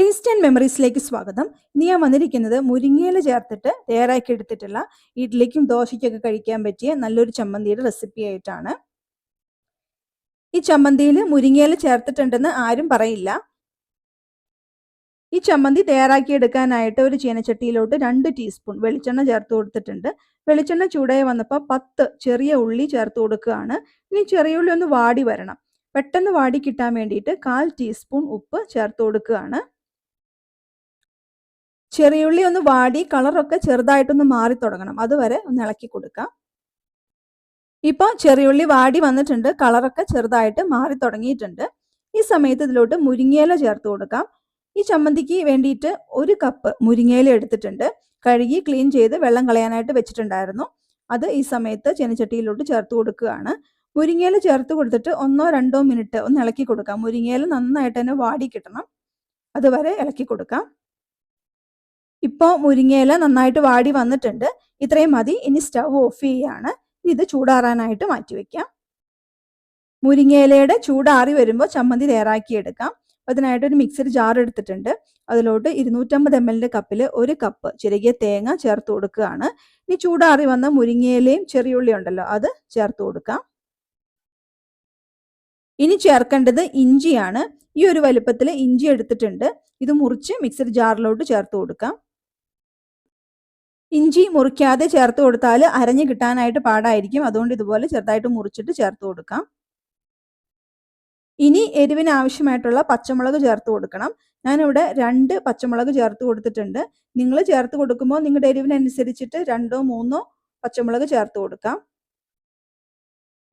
Taste and മെമ്മറീസിലേക്ക് സ്വാഗതം. ഇനി ഞാൻ വന്നിരിക്കുന്നത് മുരിങ്ങയില ചേർത്തിട്ട് തയ്യാറാക്കി എടുത്തിട്ടുള്ള ഇഡ്ഡലിക്കും ദോശയ്ക്കൊക്കെ കഴിക്കാൻ പറ്റിയ നല്ലൊരു ചമ്മന്തിയുടെ റെസിപ്പി ആയിട്ടാണ്. ഈ ചമ്മന്തിയിൽ മുരിങ്ങയില ചേർത്തിട്ടുണ്ടെന്ന് ആരും പറയില്ല. ഈ ചമ്മന്തി തയ്യാറാക്കി എടുക്കാനായിട്ട് ഒരു ചീനച്ചട്ടിയിലോട്ട് രണ്ട് ടീസ്പൂൺ വെളിച്ചെണ്ണ ചേർത്ത് കൊടുത്തിട്ടുണ്ട്. വെളിച്ചെണ്ണ ചൂടായി വന്നപ്പോൾ പത്ത് ചെറിയ ഉള്ളി ചേർത്ത് കൊടുക്കുകയാണ്. ഇനി ചെറിയ ഉള്ളി ഒന്ന് വാടി വരണം. പെട്ടെന്ന് വാടി കിട്ടാൻ വേണ്ടിയിട്ട് കാൽ ടീസ്പൂൺ ഉപ്പ് ചേർത്ത് കൊടുക്കുകയാണ്. ചെറിയുള്ളി ഒന്ന് വാടി കളറൊക്കെ ചെറുതായിട്ടൊന്ന് മാറി തുടങ്ങണം. അതുവരെ ഒന്ന് ഇളക്കി കൊടുക്കാം. ഇപ്പോൾ ചെറിയുള്ളി വാടി വന്നിട്ടുണ്ട്. കളറൊക്കെ ചെറുതായിട്ട് മാറി തുടങ്ങിയിട്ടുണ്ട്. ഈ സമയത്ത് ഇതിലോട്ട് മുരിങ്ങയില ചേർത്ത് കൊടുക്കാം. ഈ ചമ്മന്തിക്ക് വേണ്ടിയിട്ട് ഒരു കപ്പ് മുരിങ്ങയില എടുത്തിട്ടുണ്ട്. കഴുകി ക്ലീൻ ചെയ്ത് വെള്ളം കളയാനായിട്ട് വെച്ചിട്ടുണ്ടായിരുന്നു. അത് ഈ സമയത്ത് ചെനച്ചട്ടിയിലോട്ട് ചേർത്ത് കൊടുക്കുകയാണ്. മുരിങ്ങയില ചേർത്ത് കൊടുത്തിട്ട് ഒന്നോ രണ്ടോ മിനിറ്റ് ഒന്ന് ഇളക്കി കൊടുക്കാം. മുരിങ്ങയില നന്നായിട്ട് തന്നെ വാടി കിട്ടണം. അതുവരെ ഇളക്കി കൊടുക്കാം. ഇപ്പോൾ മുരിങ്ങയില നന്നായിട്ട് വാടി വന്നിട്ടുണ്ട്. ഇത്രയും മതി. ഇനി സ്റ്റവ് ഓഫ് ചെയ്യാണ്. ഇത് ചൂടാറാനായിട്ട് മാറ്റി വെക്കാം. മുരിങ്ങയിലയുടെ ചൂടാറി വരുമ്പോൾ ചമ്മന്തി തയ്യാറാക്കിയെടുക്കാം അതിനായിട്ട് ഒരു മിക്സർ ജാർ എടുത്തിട്ടുണ്ട്. അതിലോട്ട് ഇരുന്നൂറ്റമ്പത് എം എല്ലിന്റെ കപ്പിൽ ഒരു കപ്പ് ചെറിയ തേങ്ങ ചേർത്ത് കൊടുക്കുകയാണ്. ഇനി ചൂടാറി വന്ന മുരിങ്ങയിലയും ചെറിയുള്ളി ഉണ്ടല്ലോ അത് ചേർത്ത് കൊടുക്കാം. ഇനി ചേർക്കേണ്ടത് ഇഞ്ചിയാണ്. ഈ ഒരു വലുപ്പത്തിൽ ഇഞ്ചി എടുത്തിട്ടുണ്ട്. ഇത് മുറിച്ച് മിക്സർ ജാറിലോട്ട് ചേർത്ത് കൊടുക്കാം. ഇഞ്ചി മുറിക്കാതെ ചേർത്ത് കൊടുത്താൽ അരഞ്ഞു കിട്ടാനായിട്ട് പാടായിരിക്കും. അതുകൊണ്ട് ഇതുപോലെ ചെറുതായിട്ട് മുറിച്ചിട്ട് ചേർത്ത് കൊടുക്കാം. ഇനി എരിവിന് ആവശ്യമായിട്ടുള്ള പച്ചമുളക് ചേർത്ത് കൊടുക്കണം. ഞാനിവിടെ രണ്ട് പച്ചമുളക് ചേർത്ത് കൊടുത്തിട്ടുണ്ട്. നിങ്ങൾ ചേർത്ത് കൊടുക്കുമ്പോൾ നിങ്ങളുടെ എരിവിനനുസരിച്ചിട്ട് രണ്ടോ മൂന്നോ പച്ചമുളക് ചേർത്ത് കൊടുക്കാം.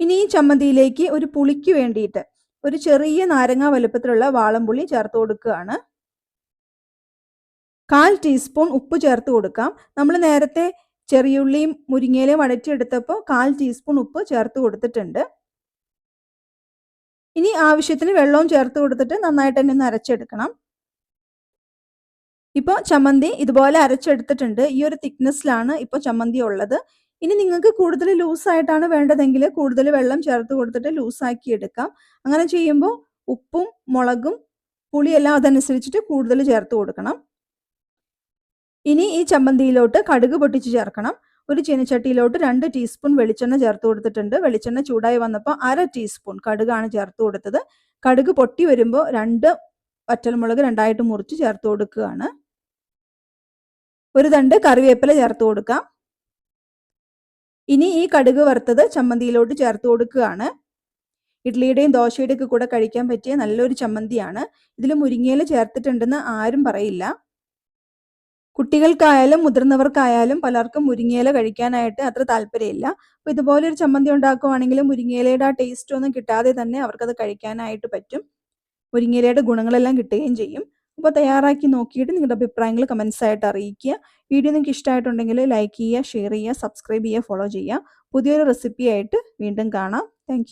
ഇനി ഈ ചമ്മന്തിയിലേക്ക് ഒരു പുളിക്ക് വേണ്ടിയിട്ട് ഒരു ചെറിയ നാരങ്ങ വലുപ്പത്തിലുള്ള വാളംപുളി ചേർത്ത് കൊടുക്കുകയാണ്. കാൽ ടീസ്പൂൺ ഉപ്പ് ചേർത്ത് കൊടുക്കാം. നമ്മൾ നേരത്തെ ചെറിയുള്ളിയും മുരിങ്ങയിലയും വഴറ്റിയെടുത്തപ്പോൾ കാൽ ടീസ്പൂൺ ഉപ്പ് ചേർത്ത് കൊടുത്തിട്ടുണ്ട്. ഇനി ആവശ്യത്തിന് വെള്ളവും ചേർത്ത് കൊടുത്തിട്ട് നന്നായിട്ട് തന്നെ ഒന്ന് അരച്ചെടുക്കണം. ഇപ്പോൾ ചമ്മന്തി ഇതുപോലെ അരച്ചെടുത്തിട്ടുണ്ട്. ഈ ഒരു തിക്നെസ്സിലാണ് ഇപ്പോൾ ചമ്മന്തി ഉള്ളത്. ഇനി നിങ്ങൾക്ക് കൂടുതൽ ലൂസായിട്ടാണ് വേണ്ടതെങ്കിൽ കൂടുതൽ വെള്ളം ചേർത്ത് കൊടുത്തിട്ട് ലൂസാക്കി എടുക്കാം. അങ്ങനെ ചെയ്യുമ്പോൾ ഉപ്പും മുളകും പുളിയെല്ലാം അതനുസരിച്ചിട്ട് കൂടുതൽ ചേർത്ത് കൊടുക്കണം. ഇനി ഈ ചമ്മന്തിയിലോട്ട് കടുക് പൊട്ടിച്ച് ചേർക്കണം. ഒരു ചീനച്ചട്ടിയിലോട്ട് രണ്ട് ടീസ്പൂൺ വെളിച്ചെണ്ണ ചേർത്ത് കൊടുത്തിട്ടുണ്ട്. വെളിച്ചെണ്ണ ചൂടായി വന്നപ്പോൾ അര ടീസ്പൂൺ കടുകാണ് ചേർത്ത് കൊടുത്തത്. കടുക് പൊട്ടി വരുമ്പോൾ രണ്ട് വറ്റൽമുളക് രണ്ടായിട്ട് മുറിച്ച് ചേർത്ത് കൊടുക്കുകയാണ്. ഒരു തണ്ട് കറിവേപ്പില ചേർത്ത് കൊടുക്കാം. ഇനി ഈ കടുക് വറുത്തത് ചമ്മന്തിയിലോട്ട് ചേർത്ത് കൊടുക്കുകയാണ്. ഇഡ്ലിയുടെയും ദോശയുടെയൊക്കെ കൂടെ കഴിക്കാൻ പറ്റിയ നല്ലൊരു ചമ്മന്തിയാണ്. ഇതിൽ മുരിങ്ങയില ചേർത്തിട്ടുണ്ടെന്ന് ആരും പറയില്ല. കുട്ടികൾക്കായാലും മുതിർന്നവർക്കായാലും പലർക്കും മുരിങ്ങയില കഴിക്കാനായിട്ട് അത്ര താല്പര്യമില്ല. അപ്പോൾ ഇതുപോലെ ഒരു ചമ്മന്തി ഉണ്ടാക്കുവാണെങ്കിൽ മുരിങ്ങയിലയുടെ ആ ടേസ്റ്റ് ഒന്നും കിട്ടാതെ തന്നെ അവർക്കത് കഴിക്കാനായിട്ട് പറ്റും. മുരിങ്ങയിലയുടെ ഗുണങ്ങളെല്ലാം കിട്ടുകയും ചെയ്യും. അപ്പോൾ തയ്യാറാക്കി നോക്കിയിട്ട് നിങ്ങളുടെ അഭിപ്രായങ്ങൾ കമൻസ് ആയിട്ട് അറിയിക്കുക. വീഡിയോ നിങ്ങൾക്ക് ഇഷ്ടമായിട്ടുണ്ടെങ്കിൽ ലൈക്ക് ചെയ്യുക ഷെയർ ചെയ്യുക സബ്സ്ക്രൈബ് ചെയ്യുക ഫോളോ ചെയ്യുക. പുതിയൊരു റെസിപ്പി ആയിട്ട് വീണ്ടും കാണാം. താങ്ക്